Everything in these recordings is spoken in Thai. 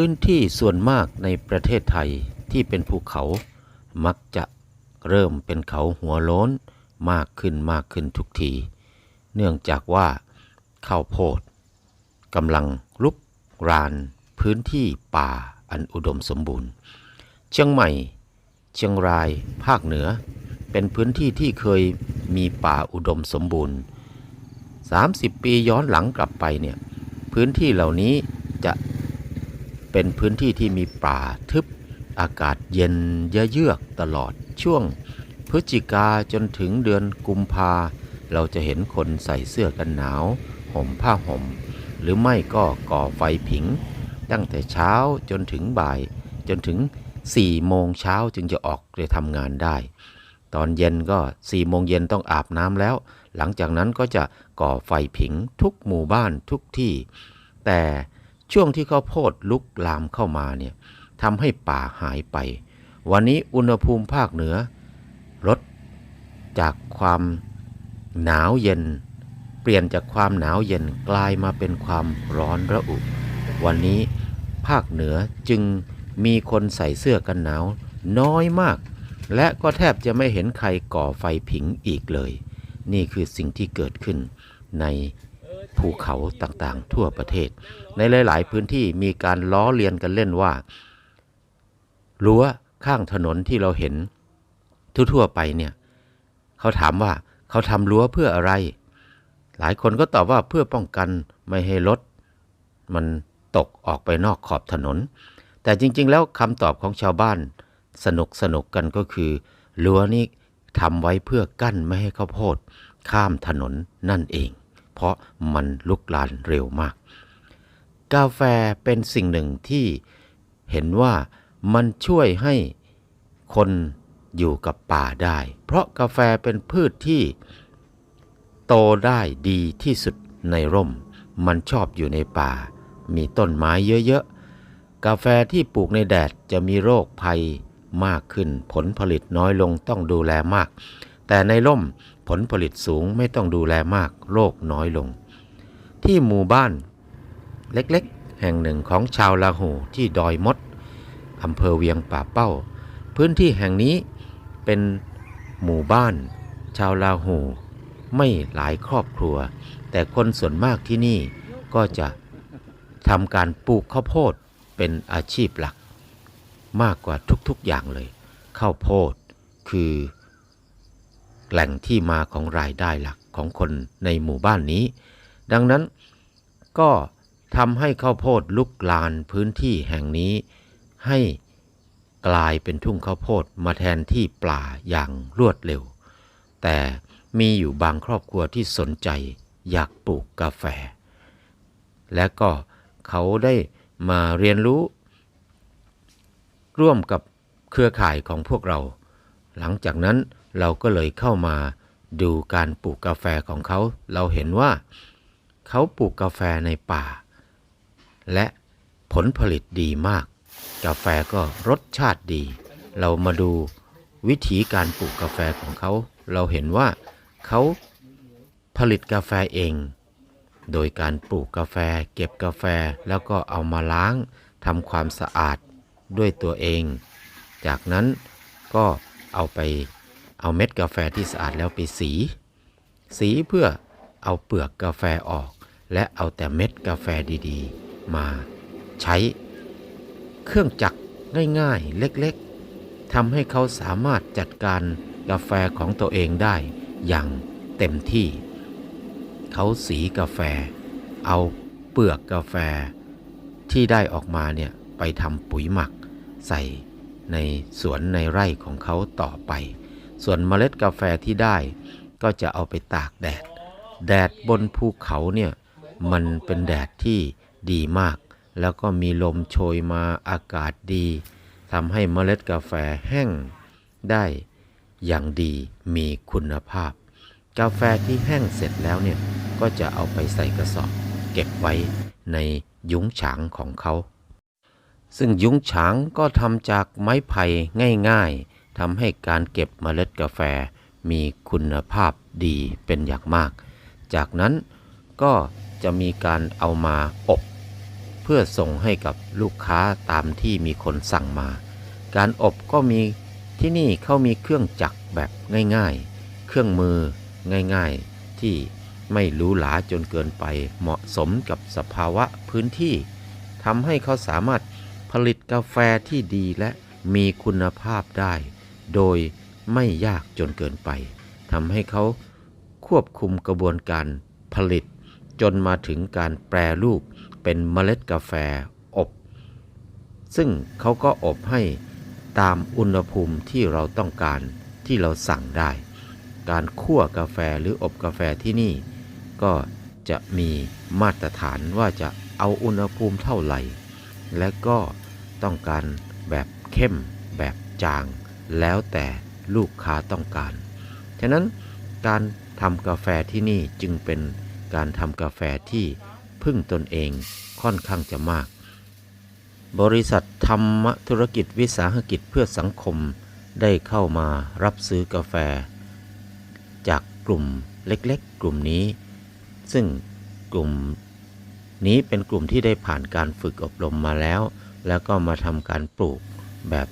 พื้นที่ส่วนมากในประเทศไทยที่เป็นภูเขา มักจะเริ่มเป็นเขาหัวโล้นมากขึ้นมากขึ้นทุกที เนื่องจากว่าข้าวโพดกำลังลุกรานพื้นที่ป่าอันอุดมสมบูรณ์ เชียงใหม่ เชียงรายภาคเหนือ เป็นพื้นที่ที่เคยมีป่าอุดมสมบูรณ์ 30 ปีย้อนหลังกลับไปเนี่ยพื้นที่เหล่านี้จะ เป็นพื้นที่ที่มีป่าทึบ อากาศเย็นเยือกตลอดช่วง พฤศจิกาจนถึงเดือนกุมภาเราจะเห็นคนใส่เสื้อกันหนาว ห่มผ้าห่ม หรือไม่ก็ก่อไฟผิง ตั้งแต่เช้าจนถึงบ่าย จนถึง4โมงเช้าจึงจะออกไปทำงานได้ ตอนเย็นก็4โมงเย็นต้องอาบน้ำแล้ว หลังจากนั้นก็จะก่อไฟผิงทุกหมู่บ้านทุกที่ แต่ ช่วงที่ข้าวโพดลุกลามเข้ามาเนี่ยทำให้ป่าหายไป วันนี้อุณหภูมิภาคเหนือ ลดจากความหนาวเย็น เปลี่ยนจากความหนาวเย็นกลายมาเป็นความร้อนระอุ วันนี้ภาคเหนือจึงมีคนใส่เสื้อกันหนาวน้อยมาก และก็แทบจะไม่เห็นใครก่อไฟผิงอีกเลย นี่คือสิ่งที่เกิดขึ้นใน ภูเขาต่างๆ ทั่วประเทศ ในหลาย ๆ พื้นที่มีการล้อเลียนกันเล่นว่ารั้วข้างถนนที่เราเห็นทั่วๆไปเนี่ยเขาถามว่าเขาทำรั้วเพื่ออะไร หลายคนก็ตอบว่าเพื่อป้องกันไม่ให้รถมันตกออกไปนอกขอบถนน แต่จริง ๆ แล้วคำตอบของชาวบ้านสนุกสนุกกันก็คือรั้วนี้ทำไว้เพื่อกั้นไม่ให้ข้าวโพดข้ามถนนนั่นเอง เพราะมันลุกลานเร็วมาก กาแฟเป็นสิ่งหนึ่งที่เห็นว่ามันช่วยให้คนอยู่กับป่าได้ เพราะกาแฟเป็นพืชที่โตได้ดีที่สุดในร่ม มันชอบอยู่ในป่า มีต้นไม้เยอะๆ กาแฟที่ปลูกในแดดจะมีโรคภัยมากขึ้น ผลผลิตน้อยลงต้องดูแลมาก แต่ในร่ม ผลผลิตสูงไม่ต้องดูแลมากโรคน้อยลง ที่หมู่บ้านเล็กๆ แห่งหนึ่งของชาวลาหูที่ดอยมดอำเภอเวียงป่าเป้า พื้นที่แห่งนี้เป็นหมู่บ้าน ชาวลาหูไม่หลายครอบครัว แต่คนส่วนมากที่นี่ก็จะทำการปลูกข้าวโพดเป็นอาชีพหลัก มากกว่าทุกๆอย่างเลย ข้าวโพดคือ แหล่งที่มาของรายได้หลักของคนในหมู่บ้านนี้ ดังนั้นก็ทำให้ข้าวโพดลุกลานพื้นที่แห่งนี้ ให้กลายเป็นทุ่งข้าวโพดมาแทนที่ป่าอย่างรวดเร็ว แต่มีอยู่บางครอบครัวที่สนใจอยากปลูกกาแฟ และก็เขาได้มาเรียนรู้ ร่วมกับเครือข่ายของพวกเรา หลังจากนั้นเราก็เลยเข้ามาดูการปลูกกาแฟของเขา เราเห็นว่าเขาปลูกกาแฟในป่า และผลผลิตดีมาก กาแฟก็รสชาติดี เรามาดูวิธีการปลูกกาแฟของเขา เราเห็นว่าเขาผลิตกาแฟเอง โดยการปลูกกาแฟ เก็บกาแฟแล้วก็เอามาล้างทำความสะอาดด้วยตัวเอง จากนั้นก็ เอาไปเอาเม็ดกาแฟที่สะอาดแล้วไปสี สีเพื่อเอาเปลือกกาแฟออก และเอาแต่เม็ดกาแฟดีๆ มาใช้เครื่องจักรง่ายๆ เล็กๆทำให้เขาสามารถจัดการกาแฟของตัวเองได้อย่างเต็มที่ เขาสีกาแฟ เอาเปลือกกาแฟที่ได้ออกมาเนี่ย ไปทำปุ๋ยหมักใส่ ในสวนในไร่ของเขาต่อไป ส่วนเมล็ดกาแฟที่ได้ก็จะเอาไปตากแดด แดดบนภูเขาเนี่ยมันเป็นแดดที่ดีมาก แล้วก็มีลมโชยมาอากาศดีทำให้เมล็ดกาแฟแห้งได้อย่างดีมีคุณภาพ กาแฟที่แห้งเสร็จแล้วเนี่ยก็จะเอาไปใส่กระสอบ เก็บไว้ในยุ้งฉางของเขา ซึ่งยุ้งฉางก็ทำจากไม้ไผ่ง่ายๆทำให้การเก็บเมล็ดกาแฟมีคุณภาพดีเป็นอย่างมาก จากนั้นก็จะมีการเอามาอบ เพื่อส่งให้กับลูกค้าตามที่มีคนสั่งมา การอบก็มีที่นี่เขามีเครื่องจักรแบบง่ายๆ เครื่องมือง่ายๆ ที่ไม่หรูหราจนเกินไปเหมาะสมกับสภาวะพื้นที่ทำให้เขาสามารถ ผลิตกาแฟที่ดีและมีคุณภาพได้ โดยไม่ยากจนเกินไปทำให้เขาควบคุมกระบวนการผลิต จนมาถึงการแปรรูปเป็นเมล็ดกาแฟอบ ซึ่งเขาก็อบให้ตามอุณหภูมิที่เราต้องการที่เราสั่งได้ การคั่วกาแฟหรืออบกาแฟที่นี่ ก็จะมีมาตรฐานว่าจะเอาอุณหภูมิเท่าไหร่ และก็ต้องการแบบเข้มแบบจาง แล้วแต่ลูกค้าต้องการ ฉะนั้นการทำกาแฟที่นี่จึงเป็นการทำกาแฟที่พึ่งตนเองค่อนข้างจะมาก บริษัทธรรมธุรกิจวิสาหกิจเพื่อสังคมได้เข้ามารับซื้อกาแฟ จากกลุ่มเล็กๆ กลุ่มนี้ ซึ่งกลุ่ม นี้เป็นกลุ่มที่ได้ผ่านการฝึกอบรมมาแล้ว แล้วก็มาทำการปลูกแบบ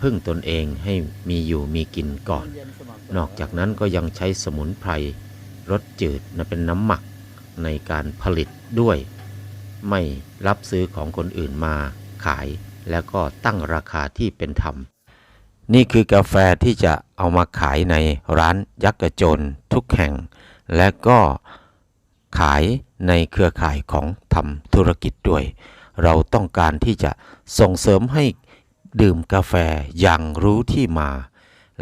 พึ่งตนเองให้มีอยู่มีกินก่อน นอกจากนั้นก็ยังใช้สมุนไพรรสจืดนะเป็นน้ำหมักในการผลิตด้วย ไม่รับซื้อของคนอื่นมาขาย แล้วก็ตั้งราคาที่เป็นธรรม นี่คือกาแฟที่จะเอามาขายในร้านยักษ์กระโจนทุกแห่ง และก็ ขายในเครือข่ายของทำธุรกิจด้วย เราต้องการที่จะส่งเสริมให้ดื่มกาแฟอย่างรู้ที่มา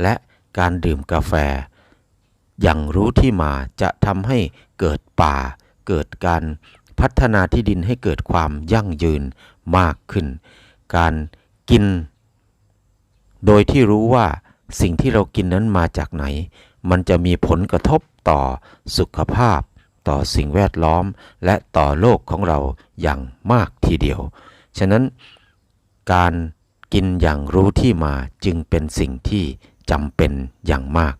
และการดื่มกาแฟ อย่างรู้ที่มาจะทำให้เกิดป่า เกิดการพัฒนาที่ดินให้เกิดความยั่งยืนมากขึ้น การกิน โดยที่รู้ว่าสิ่งที่เรากินนั้นมาจากไหน มันจะมีผลกระทบต่อสุขภาพ ต่อสิ่งแวดล้อมและต่อโลกของเราอย่างมากทีเดียว ฉะนั้นการกินอย่างรู้ที่มาจึงเป็นสิ่งที่จำเป็นอย่างมาก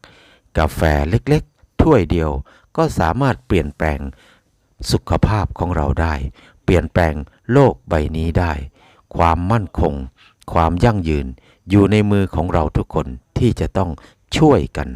กาแฟเล็กๆ ถ้วยเดียวก็สามารถเปลี่ยนแปลงสุขภาพของเราได้ เปลี่ยนแปลงโลกใบนี้ได้ ความมั่นคง ความยั่งยืนอยู่ในมือของเราทุกคนที่จะต้องช่วยกัน